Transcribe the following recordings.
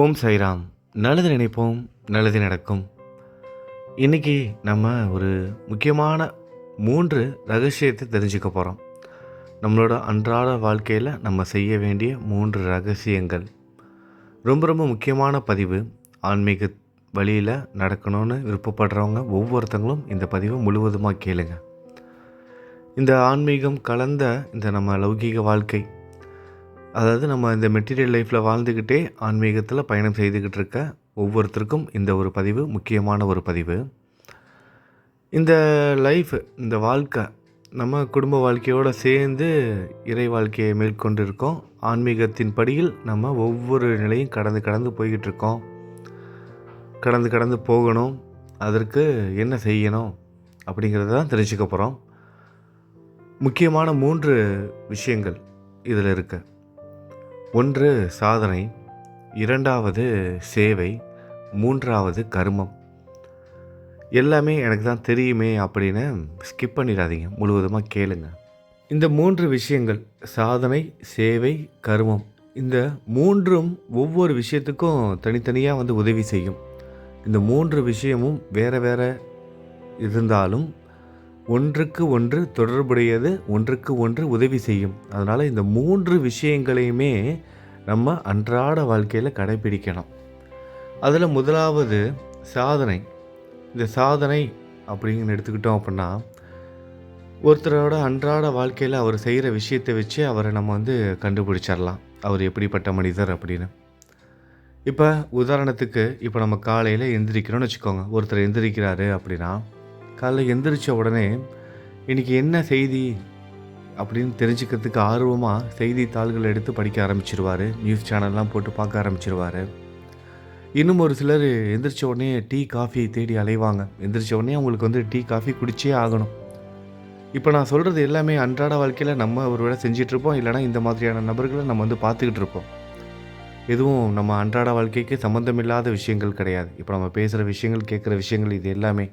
ஓம் சைராம். நல்லது நினைப்போம் நல்லது நடக்கும். இன்றைக்கி நம்ம ஒரு முக்கியமான மூன்று ரகசியத்தை தெரிஞ்சுக்க போகிறோம் நம்மளோட அன்றாட வாழ்க்கையில் நம்ம செய்ய வேண்டிய மூன்று ரகசியங்கள். ரொம்ப ரொம்ப முக்கியமான பதிவு. ஆன்மீக வழியில் நடக்கணும்னு விருப்பப்படுறவங்க ஒவ்வொருத்தங்களும் இந்த பதிவை முழுவதுமாக கேளுங்க. இந்த ஆன்மீகம் கலந்த இந்த நம்ம லௌகீக வாழ்க்கை அதாவது நம்ம இந்த மெட்டீரியல் லைஃப்பில் வாழ்ந்துக்கிட்டே ஆன்மீகத்தில் பயணம் செய்துக்கிட்டு இருக்க ஒவ்வொருத்தருக்கும் இந்த ஒரு பதிவு முக்கியமான ஒரு பதிவு. இந்த லைஃப் இந்த வாழ்க்கை நம்ம குடும்ப வாழ்க்கையோடு சேர்ந்து இறை வாழ்க்கையை மேற்கொண்டு இருக்கோம் ஆன்மீகத்தின் படியில் நம்ம ஒவ்வொரு நிலையும் கடந்து கடந்து போய்கிட்டு இருக்கோம் கடந்து கடந்து போகணும் அதற்கு என்ன செய்யணும் அப்படிங்கிறத தான் தெரிஞ்சுக்க போகிறோம் முக்கியமான மூன்று விஷயங்கள் இதில் இருக்குது ஒன்று சாதனை இரண்டாவது சேவை மூன்றாவது கர்மம். எல்லாமே எனக்கு தான் தெரியுமே அப்படின்னு ஸ்கிப் பண்ணிடாதீங்க முழுவதுமாக கேளுங்க. இந்த மூன்று விஷயங்கள் சாதனை சேவை கர்மம் இந்த மூன்றும் ஒவ்வொரு விஷயத்துக்கும் தனித்தனியாக வந்து உதவி செய்யும். இந்த மூன்று விஷயமும் வேறு வேறு இருந்தாலும் ஒன்றுக்கு ஒன்று தொடர்புடையது ஒன்றுக்கு ஒன்று உதவி செய்யும். அதனால் இந்த மூன்று விஷயங்களையுமே நம்ம அன்றாட வாழ்க்கையில் கடைபிடிக்கணும். அதில் முதலாவது சாதனை. இந்த சாதனை அப்படின்னு எடுத்துக்கிட்டோம் அப்படின்னா ஒருத்தரோட அன்றாட வாழ்க்கையில் அவர் செய்கிற விஷயத்தை வச்சு அவரை நம்ம வந்து கண்டுபிடிச்சிடலாம் அவர் எப்படிப்பட்ட மனிதர் அப்படின்னு. இப்போ உதாரணத்துக்கு இப்போ நம்ம காலையில் எந்திரிக்கிறோன்னு வச்சுக்கோங்க. ஒருத்தர் எந்திரிக்கிறாரு அப்படின்னா காலைல எந்திரிச்ச உடனே இன்றைக்கி என்ன செய்தி? அப்படின்னு தெரிஞ்சுக்கிறதுக்கு ஆர்வமாக செய்தித்தாள்கள் எடுத்து படிக்க ஆரம்பிச்சிருவார். நியூஸ் சேனல்லாம் போட்டு பார்க்க ஆரம்பிச்சிருவார். இன்னும் ஒரு சிலர் எந்திரிச்ச உடனே டீ காஃபி தேடி அலைவாங்க. எந்திரிச்ச உடனே அவங்களுக்கு வந்து டீ காஃபி குடிச்சே ஆகணும். இப்போ நான் சொல்கிறது எல்லாமே அன்றாட வாழ்க்கையில் நம்ம ஒரு வேளை செஞ்சிட்ருப்போம் இல்லைனா இந்த மாதிரியான நபர்களை நம்ம வந்து பார்த்துக்கிட்டு இருப்போம். எதுவும் நம்ம அன்றாட வாழ்க்கைக்கு சம்மந்தமில்லாத விஷயங்கள் கிடையாது. இப்போ நம்ம பேசுகிற விஷயங்கள் கேட்குற விஷயங்கள் இது எல்லாமே.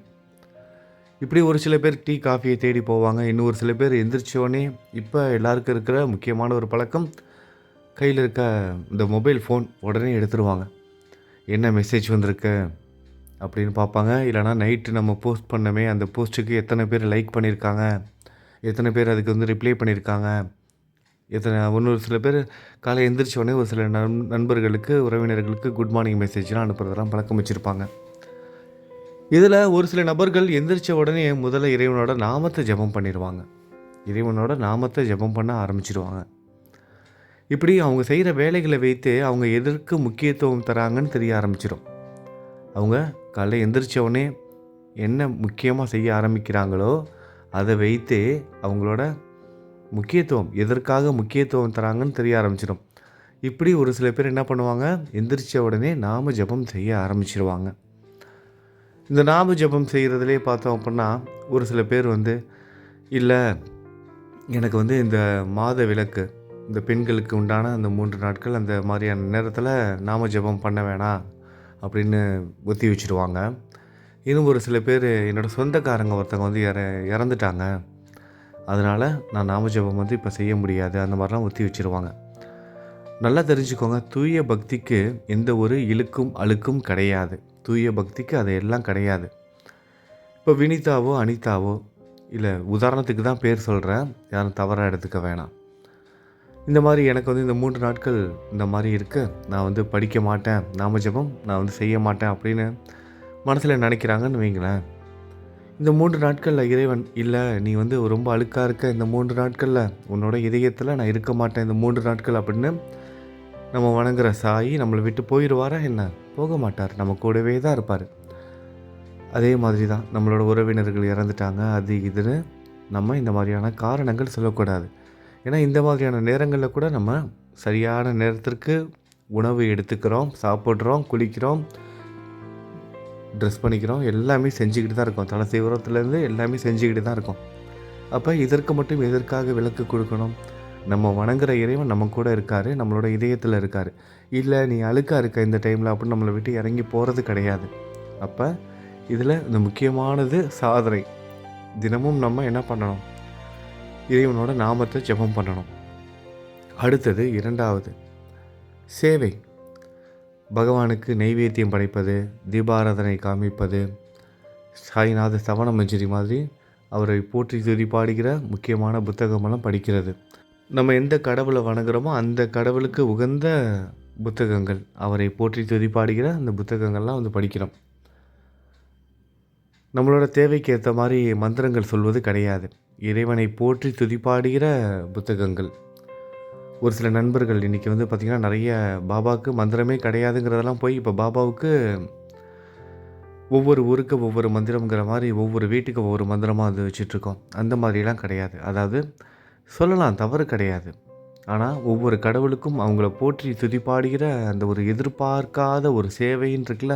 இப்படி ஒரு சில பேர் டீ காஃபியை தேடி போவாங்க. இன்னும் ஒரு சில பேர் எந்திரிச்சோடனே இப்போ எல்லாருக்கும் இருக்கிற முக்கியமான ஒரு பழக்கம் கையில் இருக்க இந்த மொபைல் ஃபோன் உடனே எடுத்துருவாங்க. என்ன மெசேஜ் வந்திருக்கு? அப்படின்னு பார்ப்பாங்க. இல்லைனா நைட்டு நம்ம போஸ்ட் பண்ணமே அந்த போஸ்ட்டுக்கு எத்தனை பேர் லைக் பண்ணியிருக்காங்க எத்தனை பேர் அதுக்கு வந்து ரிப்ளை பண்ணியிருக்காங்க எத்தனை இன்னொரு சில பேர் காலை எந்திரிச்சோடனே ஒரு சில நண் நண்பர்களுக்கு உறவினர்களுக்கு குட் மார்னிங் மெசேஜ்லாம் அனுப்புகிறதெல்லாம் பழக்கம் வச்சுருப்பாங்க. இதில் ஒரு சில நபர்கள் எந்திரிச்ச உடனே முதல்ல இறைவனோட நாமத்தை ஜெபம் பண்ணிடுவாங்க. இறைவனோட நாமத்தை ஜெபம் பண்ண ஆரம்பிச்சிடுவாங்க இப்படி அவங்க செய்கிற வேலைகளை வைத்து அவங்க எதற்கு முக்கியத்துவம் தராங்கன்னு தெரிய ஆரம்பிச்சிடும் அவங்க காலைல எந்திரிச்ச உடனே என்ன முக்கியமாக செய்ய ஆரம்பிக்கிறாங்களோ அதை வைத்து அவங்களோட முக்கியத்துவம் எதற்காக முக்கியத்துவம் தராங்கன்னு தெரிய ஆரம்பிச்சிடும் இப்படி ஒரு சில பேர் என்ன பண்ணுவாங்க? எந்திரிச்ச உடனே நாம ஜெபம் செய்ய ஆரம்பிச்சிருவாங்க. இந்த நாம ஜெபம் செய்கிறதுலே பார்த்தோம் அப்படின்னா ஒரு சில பேர் வந்து இல்லை எனக்கு வந்து இந்த மாத விளக்கு இந்த பெண்களுக்கு உண்டான அந்த மூன்று நாட்கள் அந்த மாதிரியான நேரத்தில் நாம ஜெபம் பண்ண வேணாம் அப்படின்னு ஒத்தி வச்சுருவாங்க. இன்னும் ஒரு சில பேர் என்னோடய சொந்தக்காரங்க ஒருத்தவங்க வந்து இற இறந்துட்டாங்க. அதனால் நான் நாம ஜெபம் வந்து இப்போ செய்ய முடியாது அந்த மாதிரிலாம் ஒத்தி வச்சுருவாங்க. நல்லா தெரிஞ்சுக்கோங்க தூய பக்திக்கு எந்த ஒரு இழுக்கும் அழுக்கும் கிடையாது. தூய பக்திக்கு அது எல்லாம் கிடையாது. இப்போ வினிதாவோ அனிதாவோ இல்லை உதாரணத்துக்கு தான் பேர் சொல்கிறேன். யாரும் தவறாக எடுத்துக்க வேணாம். இந்த மாதிரி எனக்கு வந்து இந்த மூன்று நாட்கள் இந்த மாதிரி இருக்குது நான் வந்து படிக்க மாட்டேன் நாம ஜெபம் நான் வந்து செய்ய மாட்டேன் அப்படின்னு மனசில் நினைக்கிறாங்கன்னு வைங்களேன். இந்த மூன்று நாட்களில் இறைவன் இல்லை நீ வந்து ரொம்ப அழுக்காக இருக்க இந்த மூன்று நாட்களில் உன்னோட இதயத்தில் நான் இருக்க மாட்டேன் இந்த மூன்று நாட்கள் அப்படின்னு நம்ம வணங்குற சாயி நம்மளை விட்டு போயிடுவாரா என்ன? போக மாட்டார் நம்ம கூடவே தான் இருப்பார். அதே மாதிரி தான் நம்மளோட உறவினர்கள் இறந்துட்டாங்க. அது இதுன்னு நம்ம இந்த மாதிரியான காரணங்கள் சொல்லக்கூடாது. ஏன்னா இந்த மாதிரியான நேரங்களில் கூட நம்ம சரியான நேரத்திற்கு உணவு எடுத்துக்கிறோம் சாப்பிட்றோம் குளிக்கிறோம் ட்ரெஸ் பண்ணிக்கிறோம் எல்லாமே செஞ்சுக்கிட்டு தான் இருக்கோம். தலை சீவிரத்துலேருந்து எல்லாமே செஞ்சுக்கிட்டு தான் இருக்கோம். அப்போ இதற்கு மட்டும் எதற்காக விளக்கு கொடுக்கணும்? நம்ம வணங்குற இறைவன் நம்ம கூட இருக்கார் நம்மளோட இதயத்தில் இருக்கார். இல்லை நீ அழுக்காக இருக்க இந்த டைமில் அப்படின்னு நம்மளை விட்டு இறங்கி போகிறது கிடையாது. அப்போ இதில் இந்த முக்கியமானது சாதனை. தினமும் நம்ம என்ன பண்ணணும்? இறைவனோட நாமத்தை ஜெபம் பண்ணணும். அடுத்தது இரண்டாவது சேவை. பகவானுக்கு நெய்வேத்தியம் படைப்பது தீபாராதனை காமிப்பது சாய்நாத சவண மஞ்சரி மாதிரி அவரை போற்றி துதி பாடுகிற முக்கியமான புத்தகமெல்லாம் படிக்கிறது. நம்ம எந்த கடவுளை வணங்குறோமோ அந்த கடவுளுக்கு உகந்த புத்தகங்கள். அவரை போற்றி துதிப்பாடுகிற அந்த புத்தகங்கள்லாம் வந்து படிக்கிறோம். நம்மளோட தேவைக்கு ஏற்ற மாதிரி மந்திரங்கள் சொல்வது கிடையாது. இறைவனை போற்றி துதிப்பாடுகிற புத்தகங்கள். ஒரு சில நண்பர்கள் இன்றைக்கி வந்து பார்த்திங்கன்னா நிறைய பாபாவுக்கு மந்திரமே கிடையாதுங்கிறதெல்லாம் போய் இப்போ பாபாவுக்கு ஒவ்வொரு ஊருக்கு ஒவ்வொரு மந்திரம்ங்கிற மாதிரி ஒவ்வொரு வீட்டுக்கு ஒவ்வொரு மந்திரமாக அது வச்சிட்ருக்கோம் அந்த மாதிரிலாம் கிடையாது. அதாவது சொல்லலாம் தவறு கிடையாது. ஆனால் ஒவ்வொரு கடவுளுக்கும் அவங்கள போற்றி துதிப்பாடுகிற அந்த ஒரு எதிர்பார்க்காத ஒரு சேவைன்னு இருக்குல்ல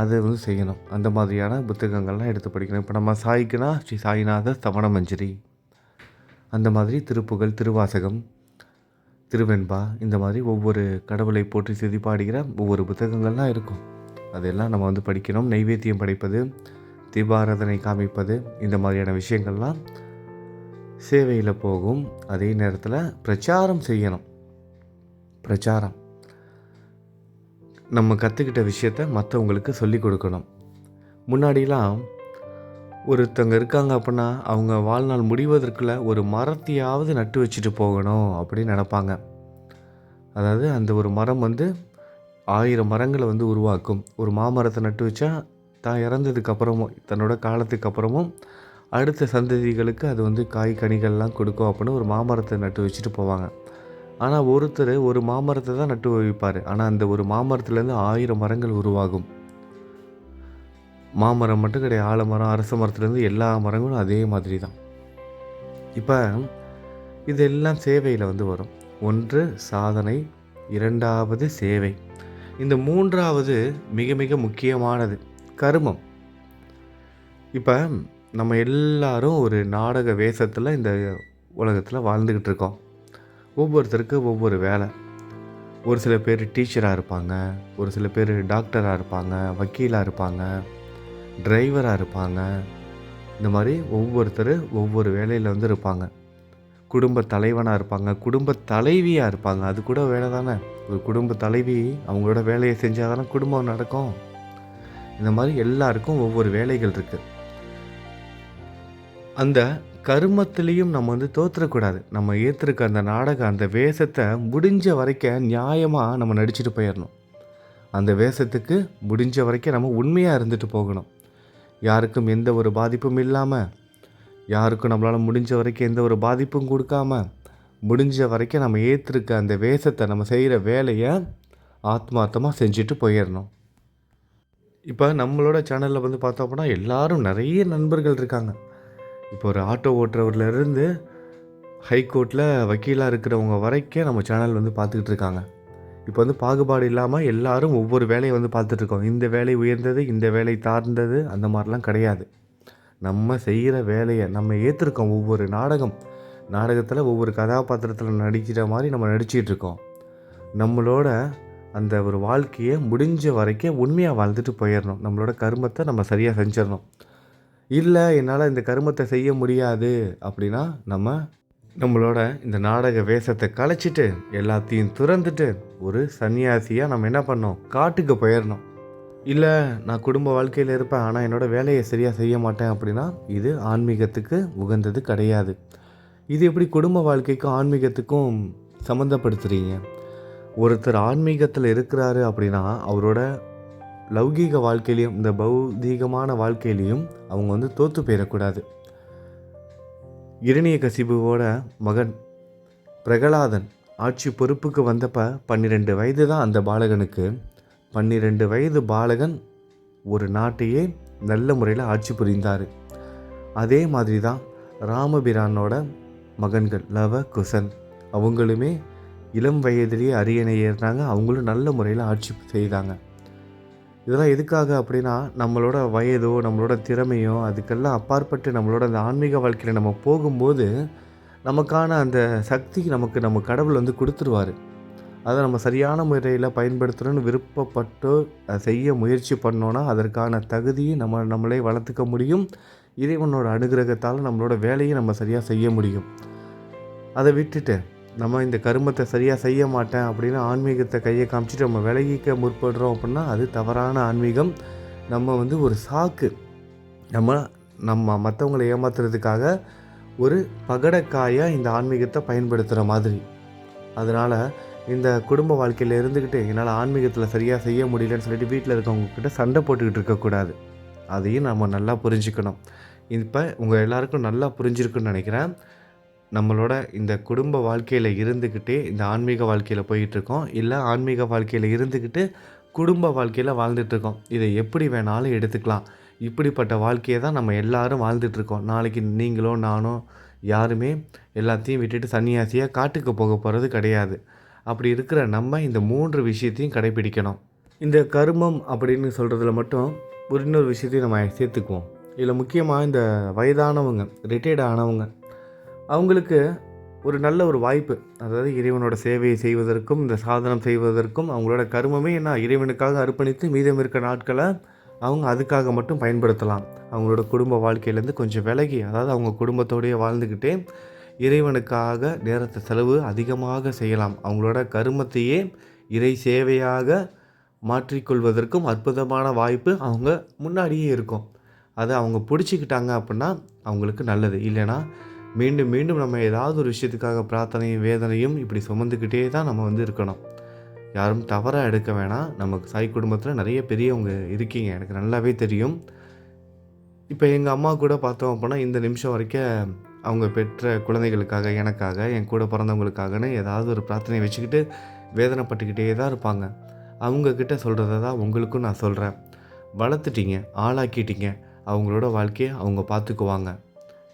அதை வந்து செய்யணும். அந்த மாதிரியான புத்தகங்கள்லாம் எடுத்து படிக்கணும். இப்போ நம்ம சாய்க்குனா ஸ்ரீ சாய்நாத சவண மஞ்சரி. அந்த மாதிரி திருப்புகழ் திருவாசகம் திருவெண்பா இந்த மாதிரி ஒவ்வொரு கடவுளை போற்றி செதிப்பாடுகிற பாடுகிற ஒவ்வொரு புத்தகங்கள்லாம் இருக்கும். அதெல்லாம் நம்ம வந்து படிக்கணும். நைவேத்தியம் படைப்பது தீபாராதனை காமிப்பது இந்த மாதிரியான விஷயங்கள்லாம் சேவையில் போகும். அதே நேரத்தில் பிரச்சாரம் செய்யணும். பிரச்சாரம். நம்ம கற்றுக்கிட்ட விஷயத்த மற்றவங்களுக்கு சொல்லிக் கொடுக்கணும். முன்னாடிலாம் ஒருத்தங்க இருக்காங்க அப்படின்னா அவங்க வாழ்நாள் முடிவதற்குள்ள ஒரு மரத்தையாவது நட்டு வச்சுட்டு போகணும் அப்படின்னு நினப்பாங்க. அதாவது அந்த ஒரு மரம் வந்து ஆயிரம் மரங்களை வந்து உருவாக்கும். ஒரு மாமரத்தை நட்டு வச்சா தான் இறந்ததுக்கப்புறமும் தன்னோட காலத்துக்கு அப்புறமும் அடுத்த சந்ததிகளுக்கு அது வந்து காய் கனிகள்லாம் கொடுக்கும் அப்படின்னு ஒரு மாமரத்தை நட்டு வச்சுட்டு போவாங்க. ஆனால் ஒருத்தர் ஒரு மாமரத்தை தான் நட்டு வைப்பார். ஆனால் அந்த ஒரு மாமரத்துலேருந்து ஆயிரம் மரங்கள் உருவாகும். மாமரம் மட்டும் கிடையாது ஆலமரம் அரச மரத்துலேருந்து எல்லா மரங்களும் அதே மாதிரி தான். இப்போ இதெல்லாம் சேவையில் வந்து வரும். ஒன்று சாதனை இரண்டாவது சேவை. இந்த மூன்றாவது மிக மிக முக்கியமானது கருமம். இப்போ நம்ம எல்லாரும் ஒரு நாடக வேஷத்தில் இந்த உலகத்தில் வாழ்ந்துக்கிட்டு இருக்கோம். ஒவ்வொருத்தருக்கு ஒவ்வொரு வேலை. ஒரு சில பேர் டீச்சராக இருப்பாங்க ஒரு சில பேர் டாக்டராக இருப்பாங்க வக்கீலாக இருப்பாங்க டிரைவராக இருப்பாங்க. இந்த மாதிரி ஒவ்வொருத்தர் ஒவ்வொரு வேலையில் வந்து இருப்பாங்க. குடும்ப தலைவனாக இருப்பாங்க குடும்ப தலைவியாக இருப்பாங்க. அது கூட வேலை தானே. ஒரு குடும்ப தலைவி அவங்களோட வேலையை செஞ்சால் தானே குடும்பம் நடக்கும். இந்த மாதிரி எல்லாருக்கும் ஒவ்வொரு வேலைகள் இருக்குது அந்த கருமத்திலையும் நம்ம வந்து தோற்றுறக்கூடாது நம்ம ஏற்றிருக்க அந்த நாடகம் அந்த வேஷத்தை முடிஞ்ச வரைக்கும் நியாயமாக நம்ம நடிச்சுட்டு போயிடணும் அந்த வேஷத்துக்கு முடிஞ்ச வரைக்கும் நம்ம உண்மையாக இருந்துட்டு போகணும். யாருக்கும் எந்த ஒரு பாதிப்பும் இல்லாமல் யாருக்கும் நம்மளால் முடிஞ்ச வரைக்கும் எந்த ஒரு பாதிப்பும் கொடுக்காம முடிஞ்ச வரைக்கும் நம்ம ஏற்றிருக்க அந்த வேஷத்தை நம்ம செய்கிற வேலையை ஆத்மார்த்தமாக செஞ்சுட்டு போயிடணும் இப்போ நம்மளோட சேனலில் வந்து பார்த்தோம் அப்படின்னா எல்லாரும் நிறைய நண்பர்கள் இருக்காங்க. இப்போ ஒரு ஆட்டோ ஓட்டுறவர்லேருந்து ஹைகோர்ட்டில் வக்கீலாக இருக்கிறவங்க வரைக்கும் நம்ம சேனல் வந்து பார்த்துக்கிட்டு இருக்காங்க. இப்போ வந்து பாகுபாடு இல்லாமல் எல்லாரும் ஒவ்வொரு வேலையை வந்து பார்த்துட்ருக்கோம் இந்த வேலை உயர்ந்தது இந்த வேலை தாழ்ந்தது அந்த மாதிரிலாம் கிடையாது. நம்ம செய்கிற வேலையை நம்ம ஏற்றிருக்கோம் ஒவ்வொரு நாடகம் நாடகத்தில் ஒவ்வொரு கதாபாத்திரத்தில் நடிக்கிற மாதிரி நம்ம நடிச்சிட்டு இருக்கோம். நம்மளோட அந்த ஒரு வாழ்க்கையை முடிஞ்ச வரைக்கும் உண்மையாக வாழ்ந்துட்டு போயிடணும். நம்மளோட கருமத்தை நம்ம சரியாக செஞ்சிடணும். இல்லை என்னால் இந்த கருமத்தை செய்ய முடியாது அப்படின்னா நம்ம நம்மளோட இந்த நாடக வேஷத்தை கலைச்சிட்டு எல்லாத்தையும் துறந்துட்டு ஒரு சன்னியாசியாக நம்ம என்ன பண்ணோம் காட்டுக்கு போயிடணும். இல்லை நான் குடும்ப வாழ்க்கையில் இருப்பேன் ஆனால் என்னோடய வேலையை சரியாக செய்ய மாட்டேன் அப்படின்னா இது ஆன்மீகத்துக்கு உகந்தது கிடையாது. இது எப்படி குடும்ப வாழ்க்கைக்கும் ஆன்மீகத்துக்கும் சம்மந்தப்படுத்துகிறீங்க ஒருத்தர் ஆன்மீகத்தில் இருக்கிறாரு அப்படின்னா அவரோட லௌகீக வாழ்க்கையிலையும் இந்த பௌதீகமான வாழ்க்கையிலையும் அவங்க வந்து தோற்று போயிடக்கூடாது. இரணிய கசிபுவோட மகன் பிரகலாதன் ஆட்சி பொறுப்புக்கு வந்தப்ப பன்னிரெண்டு வயது தான் அந்த பாலகனுக்கு. பன்னிரெண்டு வயது பாலகன் ஒரு நாட்டையே நல்ல முறையில் ஆட்சி புரிந்தார். அதே மாதிரி தான் ராமபிரானோட மகன்கள் லவ குசன் அவங்களுமே இளம் வயதிலேயே அரியணை ஏறினாங்க. அவங்களும் நல்ல முறையில் ஆட்சி செய்தாங்க. இதெல்லாம் எதுக்காக அப்படின்னா நம்மளோட வயதோ நம்மளோட திறமையோ அதுக்கெல்லாம் அப்பாற்பட்டு நம்மளோட அந்த ஆன்மீக வாழ்க்கையில் நம்ம போகும்போது நமக்கான அந்த சக்தி நமக்கு நம்ம கடவுள் வந்து கொடுத்துருவார். அதை நம்ம சரியான முறையில் பயன்படுத்தணும்னு விருப்பப்பட்டு அதை செய்ய முயற்சி பண்ணோன்னா அதற்கான தகுதியை நம்ம நம்மளே வளர்த்துக்க முடியும். இறைவனோட அனுகிரகத்தால் நம்மளோட வேலையை நம்ம சரியாக செய்ய முடியும். அதை விட்டுட்டு நம்ம இந்த கருமத்தை சரியாக செய்ய மாட்டேன் அப்படின்னு ஆன்மீகத்தை கையை காமிச்சிட்டு நம்ம விலகிக்க முற்படுறோம் அப்படின்னா அது தவறான ஆன்மீகம். நம்ம வந்து ஒரு சாக்கு. நம்ம நம்ம மற்றவங்களை ஏமாத்துறதுக்காக ஒரு பகடக்காயாக இந்த ஆன்மீகத்தை பயன்படுத்துகிற மாதிரி. அதனால் இந்த குடும்ப வாழ்க்கையில் இருந்துக்கிட்டு என்னால் ஆன்மீகத்தில் சரியாக செய்ய முடியலன்னு சொல்லிட்டு வீட்டில் இருக்கவங்கக்கிட்ட சண்டை போட்டுக்கிட்டு இருக்கக்கூடாது அதையும் நம்ம நல்லா புரிஞ்சுக்கணும். இப்போ உங்கள் எல்லாருக்கும் நல்லா புரிஞ்சிருக்குன்னு நினைக்கிறேன். நம்மளோட இந்த குடும்ப வாழ்க்கையில் இருந்துக்கிட்டே இந்த ஆன்மீக வாழ்க்கையில் போயிட்டுருக்கோம். இல்லை ஆன்மீக வாழ்க்கையில் இருந்துக்கிட்டு குடும்ப வாழ்க்கையில் வாழ்ந்துட்டுருக்கோம். இதை எப்படி வேணாலும் எடுத்துக்கலாம். இப்படிப்பட்ட வாழ்க்கையை தான் நம்ம எல்லாரும் வாழ்ந்துட்டுருக்கோம். நாளைக்கு நீங்களோ நானோ யாருமே எல்லாத்தையும் விட்டுட்டு சன்னியாசியாக காட்டுக்கு போக போகிறது கிடையாது. அப்படி இருக்கிற நம்ம இந்த மூன்று விஷயத்தையும் கடைபிடிக்கணும். இந்த கருமம் அப்படின்னு சொல்கிறதுல மட்டும் ஒரு இன்னொரு விஷயத்தையும் நம்ம சேர்த்துக்குவோம். இதில் முக்கியமாக இந்த வயதானவங்க ரிட்டையர்ட் ஆனவங்க அவங்களுக்கு ஒரு நல்ல ஒரு வாய்ப்பு. அதாவது இறைவனோட சேவையை செய்வதற்கும் இந்த சாதனம் செய்வதற்கும் அவங்களோட கருமமே என்ன? இறைவனுக்காக அர்ப்பணித்து மீதம் இருக்க நாட்களை அவங்க அதுக்காக மட்டும் பயன்படுத்தலாம். அவங்களோட குடும்ப வாழ்க்கையிலேருந்து கொஞ்சம் விலகி அதாவது அவங்க குடும்பத்தோடையே வாழ்ந்துக்கிட்டே இறைவனுக்காக நேரத்தை செலவு அதிகமாக செய்யலாம். அவங்களோட கருமத்தையே இறை சேவையாக மாற்றிக்கொள்வதற்கும் அற்புதமான வாய்ப்பு அவங்க முன்னாடியே இருக்கும். அதை அவங்க பிடிச்சிக்கிட்டாங்க அப்படின்னா அவங்களுக்கு நல்லது. இல்லைன்னா மீண்டும் மீண்டும் நம்ம ஏதாவது ஒரு விஷயத்துக்காக பிரார்த்தனையும் வேதனையும் இப்படி சுமந்துக்கிட்டே தான் நம்ம வந்து இருக்கணும். யாரும் தவறாக எடுக்க வேணாம். நமக்கு சாய் குடும்பத்தில் நிறைய பெரியவங்க இருக்கீங்க. எனக்கு நல்லாவே தெரியும். இப்போ எங்கள் அம்மா கூட பார்த்தோம் அப்படின்னா இந்த நிமிஷம் வரைக்கும் அவங்க பெற்ற குழந்தைகளுக்காக எனக்காக என் கூட பிறந்தவங்களுக்காகன்னு ஏதாவது ஒரு பிரார்த்தனை வச்சுக்கிட்டு வேதனைப்பட்டுக்கிட்டே தான் இருப்பாங்க. அவங்கக்கிட்ட சொல்கிறத தான் உங்களுக்கும் நான் சொல்கிறேன் வளர்த்துட்டீங்க ஆளாக்கிட்டீங்க. அவங்களோட வாழ்க்கையை அவங்க பார்த்துக்குவாங்க.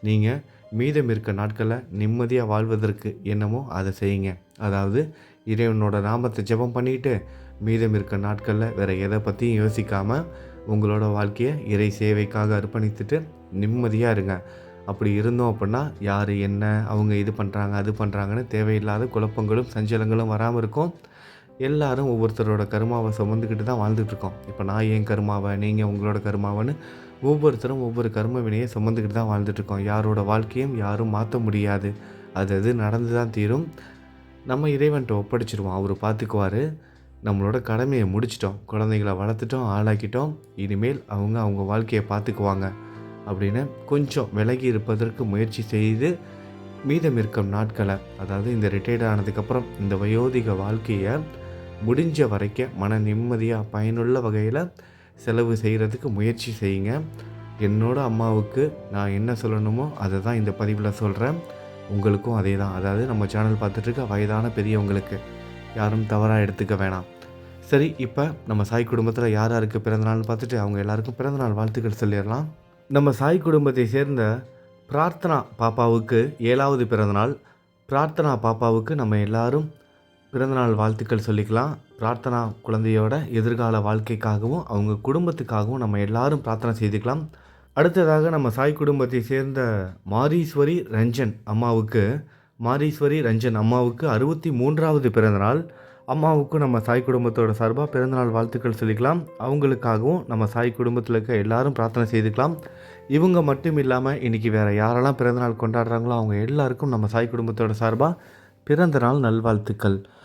நீங்கள் மீதம் இருக்க நாட்களில் நிம்மதியாக வாழ்வதற்கு என்னமோ அதை செய்யுங்க. அதாவது இறைவனோட நாமத்தை ஜெபம் பண்ணிட்டு மீதம் இருக்க நாட்களில் வேறு எதை பற்றியும் யோசிக்காமல் உங்களோட வாழ்க்கையை இறை சேவைக்காக அர்ப்பணித்துட்டு நிம்மதியாக இருங்க. அப்படி இருந்தோம் அப்படின்னா யார் என்ன அவங்க இது பண்ணுறாங்க அது பண்ணுறாங்கன்னு தேவையில்லாத குழப்பங்களும் சஞ்சலங்களும் வராமல் இருக்கும். எல்லாரும் ஒவ்வொருத்தரோட கருமாவை சுமந்துக்கிட்டு தான் வாழ்ந்துட்டுருக்கோம் இப்போ நான் என் கருமாவை நீங்கள் உங்களோட கருமாவைன்னு ஒவ்வொருத்தரும் ஒவ்வொரு கர்ம வினையை சுமந்துக்கிட்டு தான் வாழ்ந்துட்டுருக்கோம். யாரோட வாழ்க்கையும் யாரும் மாற்ற முடியாது. அது அது நடந்து தான் தீரும். நம்ம இறைவன்ட்ட ஒப்படைச்சிருவோம். அவர் பார்த்துக்குவார் நம்மளோட கடமையை முடிச்சிட்டோம். குழந்தைகளை வளர்த்துட்டோம் ஆளாக்கிட்டோம். இனிமேல் அவங்க அவங்க வாழ்க்கையை பார்த்துக்குவாங்க அப்படின்னு கொஞ்சம் விலகி இருப்பதற்கு முயற்சி செய்து மீதம் இருக்கும் நாட்களை அதாவது இந்த ரிட்டையர்ட் ஆனதுக்கப்புறம் இந்த வயோதிக வாழ்க்கையை முடிஞ்ச வரைக்கும் மன நிம்மதியாக பயனுள்ள வகையில் செலவு செய்கிறதுக்கு முயற்சி செய்யுங்க. என்னோடய அம்மாவுக்கு நான் என்ன சொல்லணுமோ அதை தான் இந்த பதிவில் சொல்கிறேன் உங்களுக்கும் அதே தான் அதாவது நம்ம சேனல் பார்த்துட்ருக்க வயதான பெரியவங்களுக்கு யாரும் தவறாக எடுத்துக்க வேணாம். சரி இப்போ நம்ம சாய் குடும்பத்தில் யார் யாருக்கு பிறந்தநாள் பார்த்துட்டு அவங்க எல்லாருக்கும் பிறந்தநாள் வாழ்த்துக்கள் சொல்லிடலாம். நம்ம சாய் குடும்பத்தை சேர்ந்த பிரார்த்தனா பாப்பாவுக்கு ஏழாவது பிறந்தநாள் பிரார்த்தனா பாப்பாவுக்கு நம்ம எல்லாரும் பிறந்தநாள் வாழ்த்துக்கள் சொல்லிக்கலாம். பிரார்த்தனா குழந்தையோட எதிர்கால வாழ்க்கைக்காகவும் அவங்க குடும்பத்துக்காகவும் நம்ம எல்லாரும் பிரார்த்தனை செய்துக்கலாம். அடுத்ததாக நம்ம சாய் குடும்பத்தை சேர்ந்த மாரீஸ்வரி ரஞ்சன் அம்மாவுக்கு மாரீஸ்வரி ரஞ்சன் அம்மாவுக்கு அறுபத்தி மூன்றாவது பிறந்தநாள். அம்மாவுக்கும் நம்ம சாய் குடும்பத்தோட சார்பாக பிறந்தநாள் வாழ்த்துக்கள் சொல்லிக்கலாம். அவங்களுக்காகவும் நம்ம சாய் குடும்பத்தில் இருக்க எல்லாரும் பிரார்த்தனை செய்துக்கலாம். இவங்க மட்டும் இல்லாமல் இன்றைக்கி வேறு யாரெல்லாம் பிறந்தநாள் கொண்டாடுறாங்களோ அவங்க எல்லாருக்கும் நம்ம சாய் குடும்பத்தோட சார்பாக பிறந்தநாள் நல்வாழ்த்துக்கள்.